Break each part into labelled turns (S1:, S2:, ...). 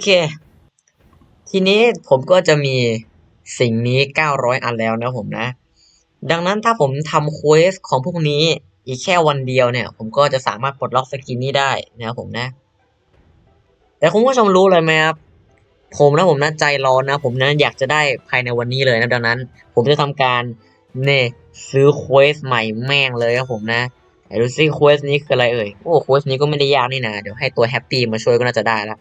S1: เค ทีนี้ผมก็จะมีสิ่งนี้ 900 อันแล้วนะผมนะ ดังนั้นถ้าผมทำเควสของพวกนี้อีกแค่วันเดียวเนี่ย ผมก็จะสามารถปลดล็อกสกินนี้ได้นะครับผมนะ แต่คุณผู้ชมรู้เลยไหมครับ ผมนะผมนะใจร้อนนะ ผมนะอยากจะได้ภายในวันนี้เลยนะดังนั้น ผมจะทำการเนี่ยซื้อเควสใหม่แม่งเลยครับผมนะไหนดูซิเควสนี้คืออะไรเอ่ย โอ้เควสนี้ก็ไม่ได้ยากนี่นะ เดี๋ยวให้ตัวแฮปปี้มาช่วยก็น่าจะได้ละ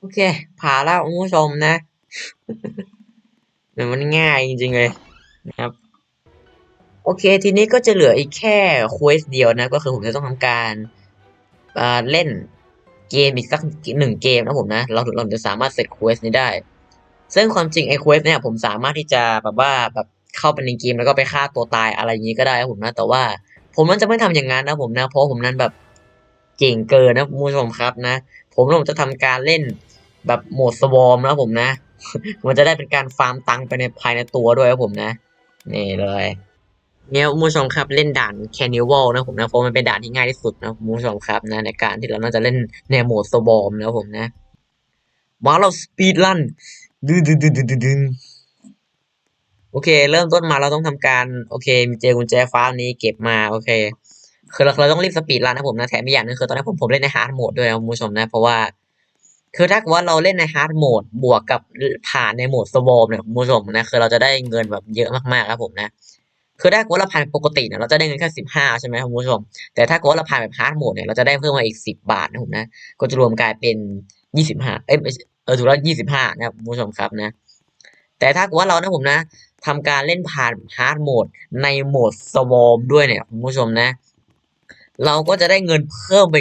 S1: โอเค ผ่าแล้วคุณผู้ชมนะมันง่ายจริง ๆ เลยนะครับ โอเค ทีนี้ก็จะเหลืออีกแค่เควสเดียวนะ ก็คือผมจะต้องทำการอ่าเล่นเกมอีกสักหนึ่งเกมนะผมนะ เราเราจะสามารถเสร็จเควสนี้ได้ ซึ่งความจริงไอ้เควสเนี่ยผมสามารถที่จะแบบว่าแบบเข้าไปในเกมแล้วก็ไปฆ่าตัวตายอะไรอย่างนี้ก็ได้ครับผมนะ แต่ว่าผมนั้นจะไม่ทำอย่างนั้นนะผมนะ เพราะผมนั้นแบบเก่งเกินนะคุณผู้ชมครับนะ ผมผมจะทำการเล่นแบบโหมดสวอมนะผมนะ มันจะได้เป็นการฟาร์มตังค์ไปในภายในตัวด้วยครับผมนะ นี่เลยเนี่ยคุณผู้ชมครับเล่นด่านแคนิวัลนะผมนะเพราะมันเป็นด่านที่ง่ายที่สุดนะคุณผู้ชมครับนะในการที่เราน่าจะเล่นในโหมดสวอมนะผมนะมาเราสปีดลันดึงดึงดึงดึงดึงโอเค เริ่มต้นมาเราต้องทำการ โอเค มีเจอกุญแจฟ้านี้เก็บมา โอเค คือเราเราต้องรีบสปีดรันนะผมนะแถมอีกอย่างหนึงคือตอนนี้ผมผมเล่นในฮาร์ดโหมดด้วยนะคุณผู้ชมนะ เพราะว่า คือถ้าว่าเราเล่นในฮาร์ดโหมดบวกกับผ่านในโหมดสวอมเนี่ยคุณผู้ชมนะคือเราจะได้เงินแบบเยอะมากๆครับผมนะคือถ้ากิดว่าเราผ่านปกติเนี่ยเราจะได้เงินแค่สิบห้าใช่ไหมคุณผู้ชม แต่ถ้ากิดว่าเราผ่านแบบฮาร์ดโหมดเนี่ยเราจะได้เพิ่มมาอีกสิบบาทนะผมนะ ก็จะรวมกลายเป็นยี่สิบห้าเอ้ยเออถูกแล้วยี่สิบห้านะครับคุณผู้ชมครับนะ แต่ถ้าว่าเรานะผมนะทำการเล่นผ่านฮาร์ดโหมดในโหมดสวอมด้วยเนี่ยคุณผู้ชมนะเเราก็จะได้เงินเพิ่มไป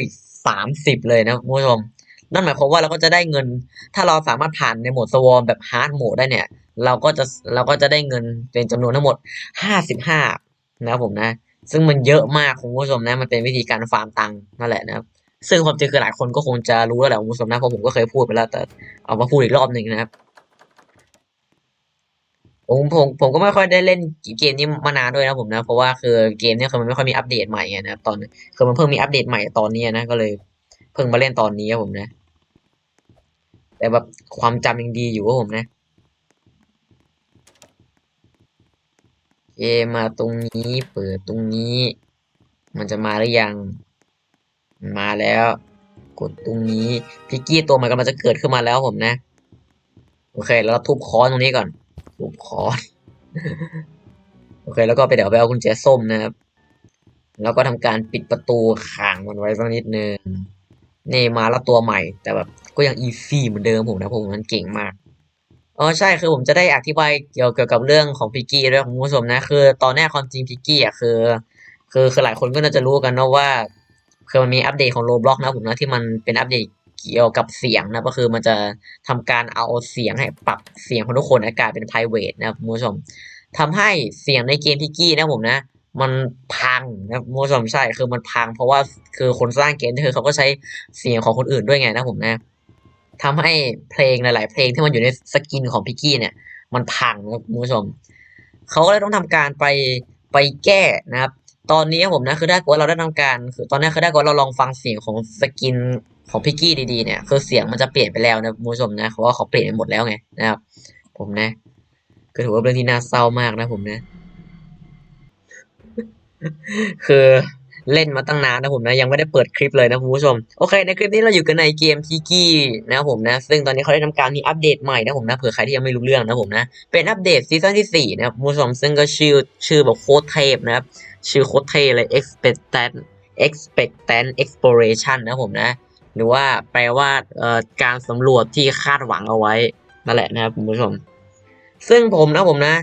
S1: สามสิบเลยนะคุณผู้ชม นั่นหมายความว่าเราก็จะได้เงิน ถ้าเราสามารถผ่านในโหมดสวอมแบบฮาร์ดโหมดได้เนี่ย เราก็จะเราก็จะได้เงินเป็นจำนวนทั้งหมดห้าสิบห้านะครับผมนะ ซึ่งมันเยอะมากคุณผู้ชมนะ มันเป็นวิธีการฟาร์มตังค์นั่นแหละนะครับ ซึ่งความจริงคือหลายคนก็คงจะรู้แล้วแหละคุณผู้ชมนะ เพราะผมก็เคยพูดไปแล้วแต่เอามาพูดอีกรอบหนึ่งนะครับ ผมผมผมก็ไม่ค่อยได้เล่นเกมนี้มานานด้วยนะผมนะ เพราะว่าคือเกมเนี้ยคือมันไม่ค่อยมีอัปเดตใหม่ไงนะครับตอนคือมันเพิ่งมีอัปเดตใหม่ตอนนี้นะก็เลยเพิ่งมาเล่นตอนนี้ครับผมนะ แต่แบบความจำยังดีอยู่ครับผมนะเอมาตรงนี้เปิดตรงนี้ มันจะมาหรือยัง มาแล้ว กดตรงนี้พิกกี้ตัวมันกำลังจะเกิดขึ้นมาแล้วผมนะ โอเค แล้วเราทุบค้อนตรงนี้ก่อน ทุบค้อโอเค แล้วก็ไปเดี๋ยวไปเอากุญแจส้มนะครับ แล้วก็ทำการปิดประตูขังมันไว้สักนิดนึงนี่มาแล้วตัวใหม่ แต่แบบก็ยังอีซี่เหมือนเดิมผมนะผมมันเก่งมากอ๋อใช่คือผมจะได้อธิบายเกี่ยวเกี่ยวกับเรื่องของพิกกี้ด้วยคุณผู้ชมนะ คือตอนแรกความจริงพิกกี้อะคือ คือคือหลายคนก็น่าจะรู้กันนะว่า คือมันมีอัปเดตของโรบล็อกนะผมนะที่มันเป็นอัปเดต เกี่ยวกับเสียงนะก็คือมันจะทำการเอาเสียงให้ปรับเสียงของทุกคนกลายเป็น private นะคุณผู้ชมทำให้เสียงในเกมพิกกี้นะผมนะ มันพังนะคุณผู้ชมใช่คือมันพัง เพราะว่าคือคนสร้างเกมคือเขาก็ใช้เสียงของคนอื่นด้วยไงนะผมนะทำให้เพลงหลาย ๆ เพลงที่มันอยู่ในสกินของพิกกี้เนี่ย มันพังนะคุณผู้ชมเขาก็เลยต้องทำการไปไปแก้นะครับตอนนี้ผมนะคือถ้าเกิดเราได้ทำการ คือตอนนี้คือถ้าเกิดเราลองฟังเสียงของสกิน ของพิกกี้ดีๆเนี่ยคือเสียงมันจะเปลี่ยนไปแล้วนะคุณผู้ชมนะเพราะว่าเขาเปลี่ยนไปหมดแล้วไงนะครับ ผมนะก็ถือว่าเป็นเรื่องที่น่าเศร้ามากนะผมนะ คือเล่นมาตั้งนานนะผมนะ ยังไม่ได้เปิดคลิปเลยนะคุณผู้ชมโอเค ในคลิปนี้เราอยู่กันในเกมพิกกี้นะผมนะ ซึ่งตอนนี้เขาได้ทำการมีอัปเดตใหม่นะผมนะเผื่อใครที่ยังไม่รู้เรื่องนะผมนะ เป็นอัปเดตซีซั่นที่สี่นะครับคุณผู้ชมซึ่งก็ชื่อชื่อแบบโคตรเทพนะครับ ชื่อโคตรเทพเลย expectant expectant exploration นะผมนะ หรือว่าแปลว่าเอ่อการสำรวจที่คาดหวังเอาไว้นั่นแหละนะครับคุณผู้ชม ซึ่งผมนะผมนะ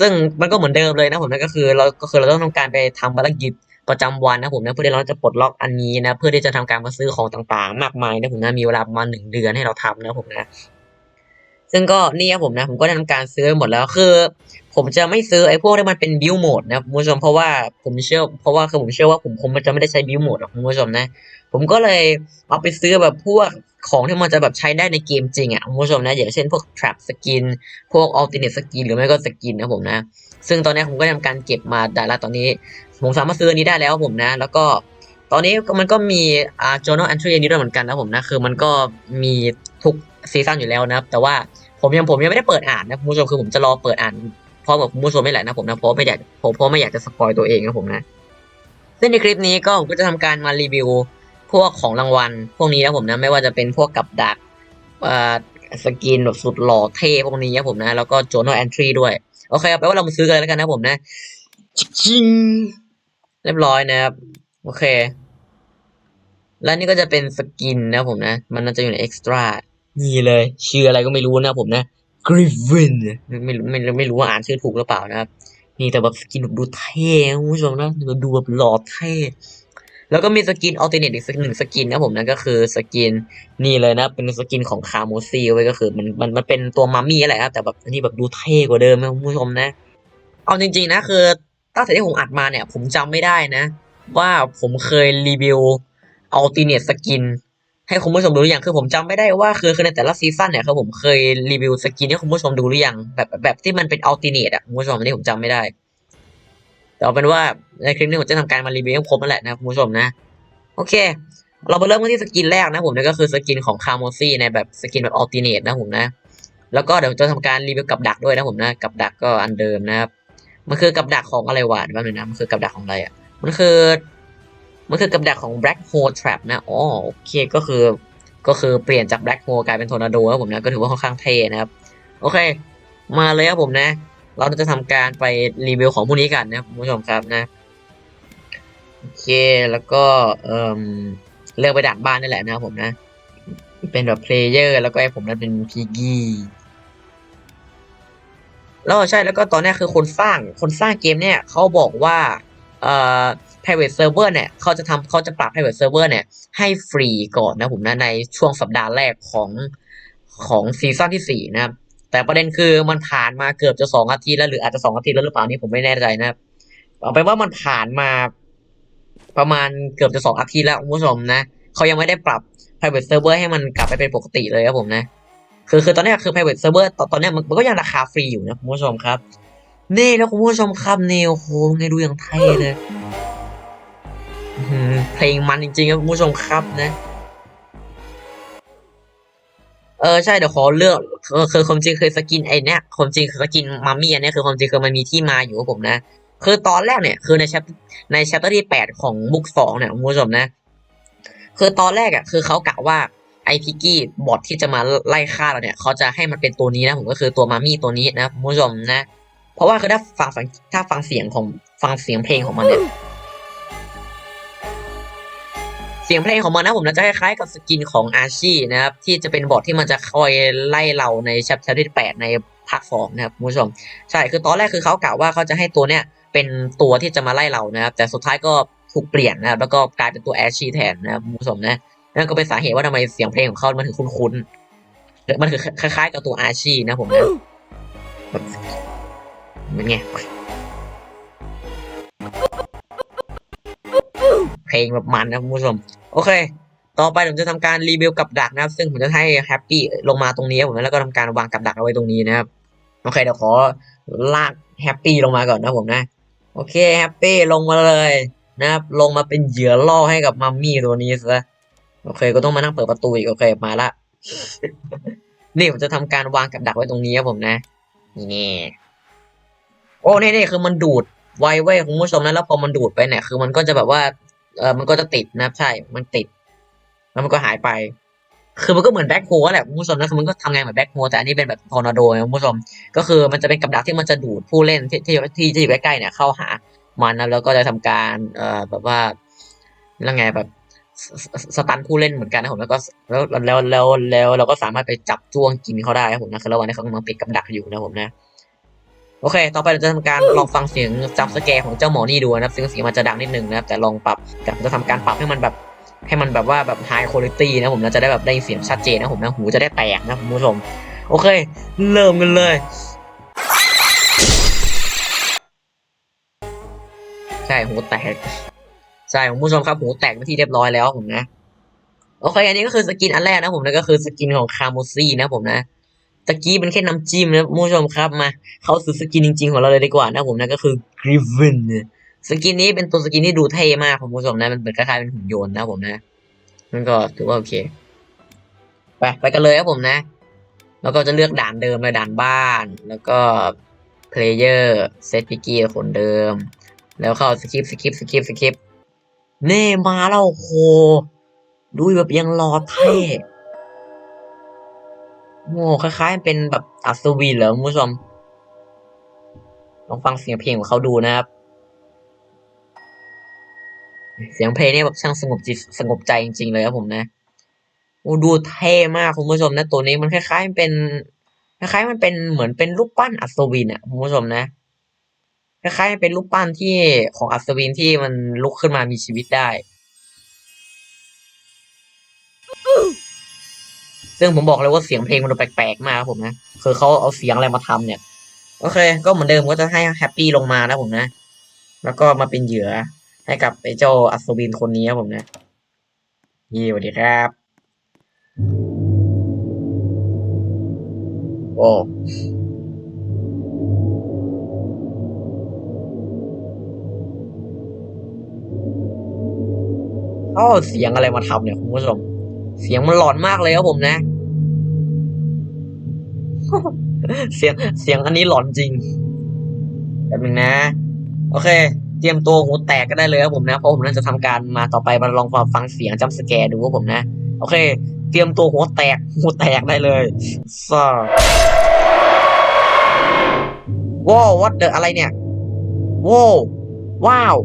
S1: ซึ่งมันก็เหมือนเดิมเลยนะผมนะก็คือเราก็คือเราต้องทำการไปทำภารกิจประจำวันนะผมนะเพื่อที่เราจะปลดล็อกอันนี้นะเพื่อที่จะทำการมาซื้อของต่างๆ มากมายนะผมนะมีเวลาประมาณหนึ่งเดือนให้เราทำนะผมนะ ซึ่งก็นี่ครับผมนะ ผมก็ได้ทำการซื้อหมดแล้วคือ ผมจะไม่ซื้อไอ้พวกที่มันเป็นบิวโหมดนะคุณผู้ชมเพราะว่าผมเชื่อเพราะว่าคือผมเชื่อว่าผมคงจะไม่ได้ใช้บิวโหมดหรอกคุณผู้ชมนะ ผมก็เลยเอาไปซื้อแบบพวกของที่มันจะแบบใช้ได้ในเกมจริงอะคุณผู้ชมนะอย่างเช่นพวก trap skin พวก alternate skin หรือไม่ก็สกินนะผมนะ ซึ่งตอนนี้ผมก็ทำการเก็บมาได้แล้วตอนนี้ ผมสามารถซื้อนี้ได้แล้วผมนะ แล้วก็ ตอนนี้มันก็มีอ่า journal entry นี้ด้วยเหมือนกันนะผมนะ คือมันก็มีทุกซีซั่นอยู่แล้วนะครับ แต่ว่าผมยังผมยังไม่ได้เปิดอ่านนะคุณผู้ชมคือผมจะรอเปิดอ่านพร้อมกับคุณผู้ชมไม่แหละนะผมนะเพราะไม่อยากผมเพราะไม่อยากจะสปอยตัวเองนะผมนะซึ่งในคลิปนี้ก็ผมก็จะทำการมารีวิวพวกของรางวัล พวกนี้นะผมนะไม่ว่าจะเป็นพวกกับดักสกินแบบสุดหล่อเท่พวกนี้นะผมนะ แล้วก็ journal entry ด้วย โอเคเอาไปว่าเรามาซื้อกันแล้วกันนะผมนะชิง เรียบร้อยนะครับ โอเค แล้วนี่ก็จะเป็นสกินนะผมนะ มันน่าจะอยู่ในเอ็กซ์ตร้านี่เลย ชื่ออะไรก็ไม่รู้นะผมนะกริฟฟินไม่รู้ไม่รู้ไม่รู้ว่าอ่านชื่อถูกหรือเปล่านะครับ นี่แต่แบบสกินแบบดูเท่คุณผู้ชมนะดูแบบหล่อเท่แล้วก็มีสกินอัลเทอร์เนทอีกสักหนึ่งสกินนะผมนะก็คือสกินนี่เลยนะ เป็นสกินของคาโมซีไว้ก็คือมันมันมันเป็นตัวมัมมี่แหละครับแต่แบบอันนี้แบบดูเท่กว่าเดิมนะคุณผู้ชมนะ เอาจริง ๆ นะคือตั้งแต่ที่ผมอัดมาเนี่ย ผมจำไม่ได้นะ ว่าผมเคยรีวิวอัลติเนตสกินให้คุณผู้ชมดูหรือยังคือผมจำไม่ได้ว่าคือคือในแต่ละซีซั่นเนี่ยคือผมเคยรีวิวสกินให้คุณผู้ชมดูหรือยังแบบแบบที่มันเป็นอัลติเนตอะคุณผู้ชมอันนี้ผมจำไม่ได้ แต่เอาเป็นว่าในคลิปนี้ผมจะทำการมารีวิวให้ครบนั่นแหละนะคุณผู้ชมนะ โอเค เรามาเริ่มกันที่สกินแรกนะผมนั่นก็คือสกินของคาร์โมซี่ในแบบสกินแบบอัลติเนตนะผมนะ แล้วก็เดี๋ยวจะทำการรีวิวกับดักด้วยนะผมนะกับดักก็อันเดิมนะครับมันคือกับดักของอะไรหวะแป๊บนึงนะมันคือกับดักของอะไรอะ มันคือ มันคือกับดักของ Black Hole Trap นะอ๋อโอเคก็คือ ก็คือเปลี่ยนจาก Black Hole กลายเป็นทอร์นาโดครับผมนะ ก็ถือว่าค่อนข้างเท่นะครับ โอเค มาเลยครับผมนะ เราจะทำการไปรีวิวของพวกนี้กันนะคุณผู้ชมครับนะโอเคแล้วก็เอ่อเลือกไปดักบ้านนี่แหละนะครับผมนะ เป็นแบบเพลเยอร์แล้วก็ไอ้ผมนั้นเป็นพีกี้แล้วใช่แล้วก็ตอนนี้คือคนสร้างคนสร้างเกมเนี่ยเขาบอกว่า เอ่อ private server เนี่ยเขาจะทำเขาจะปรับ private server เนี่ย ให้ฟรีก่อนนะผมนะในช่วงสัปดาห์แรกของของซีซั่นที่สี่นะครับ แต่ประเด็นคือมันผ่านมาเกือบจะสองอาทิตย์แล้วหรืออาจจะสองอาทิตย์แล้วหรือเปล่านี่ผมไม่แน่ใจนะครับเอาไปนว่ามันผ่านมาประมาณเกือบจะสองอาทิตย์แล้วคุณผู้ชมนะเขายังไม่ได้ปรับ private server ให้มันกลับไปเป็นปกติเลยครับผมนะคือคือตอนนี้คือ private server ตอนตอนนี้มันก็ยังราคาฟรีอยู่นะคุณผู้ชมครับ นี่แล้วคุณผู้ชมครับนี่โอ้โหไงดูอย่างเท่เลยเพลงมันจริงๆครับคุณผู้ชมครับนะ เออใช่เดี๋ยวขอเลือกคือคือความจริงคือสกินไอเนี้ยความจริงคือสกินมัมมี่อันนี้คือความจริงคือมันมีที่มาอยู่ครับผมนะ คือตอนแรกเนี่ย คือในแชปในแชปเตอร์ที่แปดของบุ๊กสองเนี่ยคุณผู้ชมนะ คือตอนแรกอะคือเขากะว่าไอพิกกี้บอทที่จะมาไล่ฆ่าเราเนี่ยเขาจะให้มันเป็นตัวนี้นะผมก็คือตัวมามี่ตัวนี้นะคุณผู้ชมนะ เพราะว่าคือถ้าฟังฟังถ้าฟังเสียงของฟังเสียงเพลงของมันเนี่ยเสียงเพลงของมันนะผมนะจะคล้ายๆกับสกินของอาชีนะครับ ที่จะเป็นบอทที่มันจะคอยไล่เราในแชปเตอร์ที่แปดในภาคสองนะครับคุณผู้ชม ใช่คือตอนแรกคือเขากะว่าเขาจะให้ตัวเนี้ยเป็นตัวที่จะมาไล่เรานะครับ แต่สุดท้ายก็ถูกเปลี่ยนนะครับ แล้วก็กลายเป็นตัวแอชชีแทนนะครับคุณผู้ชมนะนั่นก็เป็นสาเหตุว่าทำไมเสียงเพลงของเขามันถึงคุ้นๆมันคือคล้ายๆ กับตัวอาชีนะผมนะ แบบมันไง เพลงแบบมันนะคุณผู้ชม โอเค ต่อไปผมจะทำการรีวิวกับดักนะครับ ซึ่งผมจะให้แฮปปี้ลงมาตรงนี้ผมแล้วก็ทำการวางกับดักเอาไว้ตรงนี้นะครับ โอเคเดี๋ยวขอลากแฮปปี้ลงมาก่อนนะผมนะ โอเคแฮปปี้ลงมาเลยนะครับ ลงมาเป็นเหยื่อล่อให้กับมัมมี่ตัวนี้ซะ โอเค ก็ต้องมานั่งเปิดประตูอีก โอเค มาละ นี่ผมจะทำการวางกับดักไว้ตรงนี้ครับผมนะ นี่ โอ้นี่นี่คือมันดูดไวเว้ยคุณผู้ชมนะแล้วพอมันดูดไปเนี่ยคือมันก็จะแบบว่าเออมันก็จะติดนะใช่มันติด แล้วมันก็หายไป คือมันก็เหมือนแบ็คโฮแหละคุณผู้ชมนะคือมันก็ทำงานเหมือนแบ็คโฮแต่อันนี้เป็นแบบทอร์นาโดนะคุณผู้ชม ก็คือมันจะเป็นกับดักที่มันจะดูดผู้เล่นที่ที่ที่อยู่ใกล้ๆเนี่ยเข้าหามันนะแล้วก็จะทำการเอ่อแบบว่าแล้วไงแบบสสสตันผู้เล่นเหมือนกันนะผมแล้วก็แล้วแล้วแล้วแล้วเราก็สามารถไปจับจ้วงกินเขาได้ครับผมนะคือระหว่างที่เขากำลังติดกับดักอยู่นะผมนะ โอเค ต่อไปเราจะทำการลองฟังเสียงจับสแกร์ของเจ้าหมอนี่ดูนะครับซึ่งเสียงมันจะดังนิดนึงนะครับ แต่ลองปรับแต่ผมจะทำการปรับให้มันแบบให้มันแบบว่าแบบ high quality นะผมนะจะได้แบบได้เสียงชัดเจนนะผมนะหูจะได้แตกนะคุณผู้ชม โอเค เริ่มกันเลยใช่หูแตกใช่คุณผู้ชมครับหูแตกไปนที่เรียบร้อยแล้วผมนะ โอเค อันนี้ก็คือสกินอันแรกนะผมนะก็คือสกินของคาโมซี่นะผมนะ ตะกี้เป็นแค่น้ำจิ้มนะคุณผู้ชมครับมา เข้าสู่สกินจริง ๆ ของเราเลยดีกว่านะผมนะก็คือกริฟ v นสกินนี้เป็นตัวสกินที่ดูเท่มากคุณผู้ชมนะมันเป็นคล้ายๆเป็นหุ่นยนต์นะผมนะมันก็ถือว่าโอเค ไปไปกันเลยครับผมนะ แล้วก็จะเลือกด่านเดิมเลยด่านบ้าน แล้วก็เพลเยอร์เซตพิกี้คนเดิม แล้วเข้าสกิปสกิปสกิปสกิปเน่มาแล้วโหดูแบบยังรอเท่ โง่คล้ายๆเป็นแบบอัศวินเหรอคุณผู้ชม ลองฟังเสียงเพลงของเขาดูนะครับ เสียงเพลงเนี่ยแบบช่างสงบจิตสงบใจจริง ๆ เลยครับผมนะโอ้ดูเท่มากคุณผู้ชมนะตัวนี้มันคล้ายๆเป็นคล้ายๆมันเป็นเหมือนเป็นรูปปั้นอัศวินอะคุณผู้ชมนะคล้ายๆเป็นรูปปั้นที่ของอัศวินที่มันลุกขึ้นมามีชีวิตได้ ซึ่งผมบอกเลยว่าเสียงเพลงมันแปลกๆมากครับผมนะ คือเขาเอาเสียงอะไรมาทำเนี่ย โอเค ก็เหมือนเดิมก็จะให้แฮปปี้ลงมานะผมนะ แล้วก็มาเป็นเหยื่อให้กับไอ้เจ้าอัศวินคนนี้ครับผมนะยี่สวัสดีครับ โอ้เขาเอาเสียงอะไรมาทำเนี่ยคุณผู้ชม เสียงมันหลอนมากเลยครับผมนะ เสียงเสียงอันนี้หลอนจริงแบบนึงนะ โอเค เตรียมตัวหูแตกก็ได้เลยครับผมนะ เพราะผมน่าจะทำการมาต่อไปมาลองฟังเสียงจัมสแกร์ดูครับผมนะ โอเค เตรียมตัวหัวแตกหูแตกได้เลยซ่าว้าววัดเดออะไรเนี่ยว้าวว้าว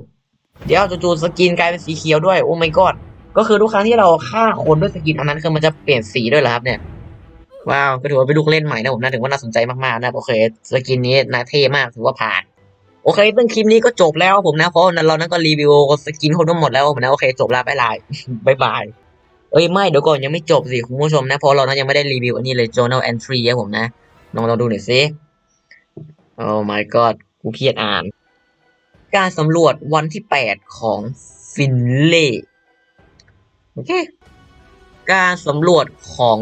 S1: เดี๋ยวจู่ๆสกินกลายเป็นสีเขียวด้วย โอ้ my god ก็คือทุกครั้งที่เราฆ่าคนด้วยสกินอันนั้นคือมันจะเปลี่ยนสีด้วยเหรอครับเนี่ยว้าวก็ถือว่าเป็นลูกเล่นใหม่นะผมนะถือว่าน่าสนใจมากๆนะโอเคสกินนี้น่าเท่มากถือว่าผ่านโอเคซึ่งคลิปนี้ก็จบแล้วผมนะเพราะนั้นเรานั้นก็รีวิวสกินคนทั้งหมดแล้วผมนะโอเคจบแล้วบายบายบายบายเอ้ยไม่เดี๋ยวก่อนยังไม่จบสิคุณผู้ชมนะเพราะเรานั้นยังไม่ได้รีวิวอันนี้เลย journal entry ครับผมนะลองลองดูหน่อยสิโอ้ my god กูเครียดอ่าน การสำรวจวันที่แปดของฟินเล่ โอเค การสำรวจของ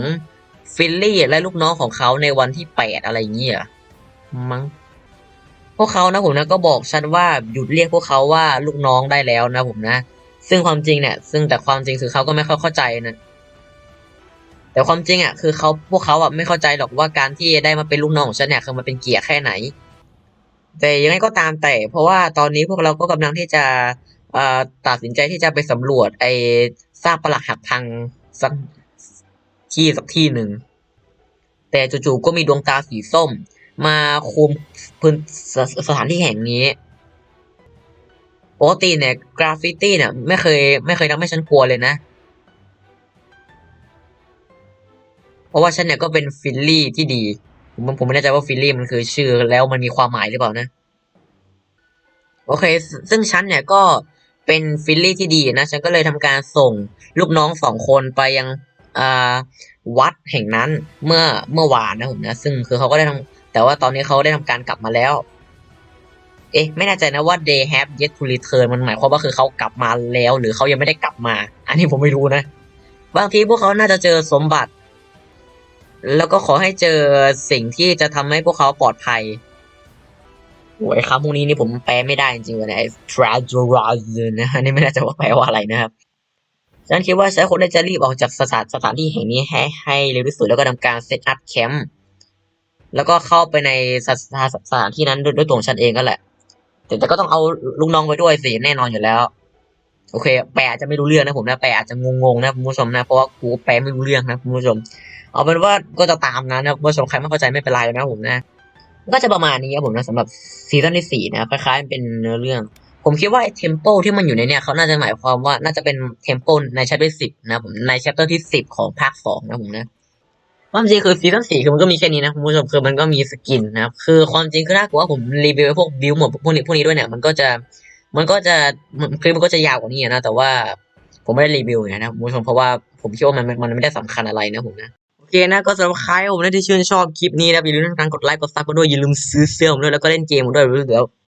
S1: ฟิลลี่และลูกน้องของเขาในวันที่แปดอะไรอย่างเงี้ยมั้งพวกเขานะผมนะก็บอกฉันว่าหยุดเรียกพวกเขาว่าลูกน้องได้แล้วนะผมนะ ซึ่งความจริงเนี่ย ซึ่งแต่ความจริงคือเขาก็ไม่ค่อยเข้าใจนะแต่ความจริงอะคือเขาพวกเขาอะไม่เข้าใจหรอกว่าการที่ได้มาเป็นลูกน้องของฉันเนี่ยคือมันเป็นเกียรติแค่ไหน แต่ยังไงก็ตามแต่ เพราะว่าตอนนี้พวกเราก็กำลังที่จะตัดสินใจที่จะไปสำรวจไอ ซากปรักหักพังสักที่สักที่หนึ่ง แต่จู่ๆก็มีดวงตาสีส้ม มาคุมพื้นสสถานที่แห่งนี้ปกติเนี่ยกราฟฟิตี้เนี่ยไม่เคยไม่เคยทำให้ฉันกลัวเลยนะ เพราะว่าฉันเนี่ยก็เป็นฟิลลี่ที่ดี ผมผมไม่แน่ใจว่าฟิลลี่มันคือชื่อแล้วมันมีความหมายหรือเปล่านะ โอเค ซึ่งฉันเนี่ยก็ เป็นฟิลลี่ที่ดีนะ ฉันก็เลยทำการส่งลูกน้องสองคนไปยังวัดแห่งนั้นเมื่อเมื่อวานนะผมนะ ซึ่งคือเขาก็ได้ทำแต่ว่าตอนนี้เขาได้ทำการกลับมาแล้ว เอ๊ะ ไม่แน่ใจนะว่า they have yet to return มันหมายความว่าคือเขากลับมาแล้ว หรือเขายังไม่ได้กลับมา อันนี้ผมไม่รู้นะ บางทีพวกเขาน่าจะเจอสมบัติ แล้วก็ขอให้เจอสิ่งที่จะทำให้พวกเขาปลอดภัย โอ้ยคำพวกนี้นี่ผมแปลไม่ได้จริงๆเลยนะไอ้ treasure นะอันนี้ไม่น่ใจะว่าแปลว่าอะไรนะครับฉันคิดว่าฉันควรจะรีบออกจากสถานสถานที่แห่งนี้ให้ให้เร็วที่สุดแล้วก็ทำการเซตอัพแคมป์แล้วก็เข้าไปในสถานสถานที่นั้นด้วยวยตัวฉันเองก็แหละแต่แต่ก็ต้องเอาลูกน้องไปด้วยสิแน่นอนอยู่แล้ว โอเค แปลอาจจะไม่รู้เรื่องนะผมนะแปลอาจจะงงๆนะคุณผู้ชมนะเพราะว่ากูแปลไม่รู้เรื่องนะคุณผู้ชม เอาเป็นว่าก็จะตามนั้นนะคุณผู้ชมใครไม่เข้าใจไม่เป็นไรนะผมนะ ก็จะประมาณนี้ครับผมนะสำหรับซีซั่นที่สี่นะคล้ายๆเป็นเนื้อเรื่อง ผมคิดว่าไอ้เทมโปที่มันอยู่ในเนี่ยเขาน่าจะหมายความว่าน่าจะเป็นเทมโปในชัปเตอร์สิบนะผมในชัปเตอร์ที่สิบของภาคสองนะผมนะความจริงคือซีซั่นสี่คือมันก็มีแค่นี้นะคุณผู้ชมคือมันก็มีสกินนะครับคือความจริงคือถ้ากว่าผมรีวิวพวกบิวหมดพวกนี้พวกนี้ด้วยเนี่ยมันก็จะมันก็จะคลิปมันก็จะยาวกว่านี้นะแต่ว่าผมไม่ได้รีวิวไงนะคุณผู้ชมเพราะว่าผมคิดว่ามันมันไม่ได้สำคัญอะไรนะผมนะ เคนะก็สำหรับใครผมนะที่ชื่นชอบคลิปนี้นะอย่าลืมทำการกดไลค์กดซับกันด้วยอย่าลืมซื้อเสื้อผมด้วยแล้วก็เล่นเกมผมด้วยเดี๋ยว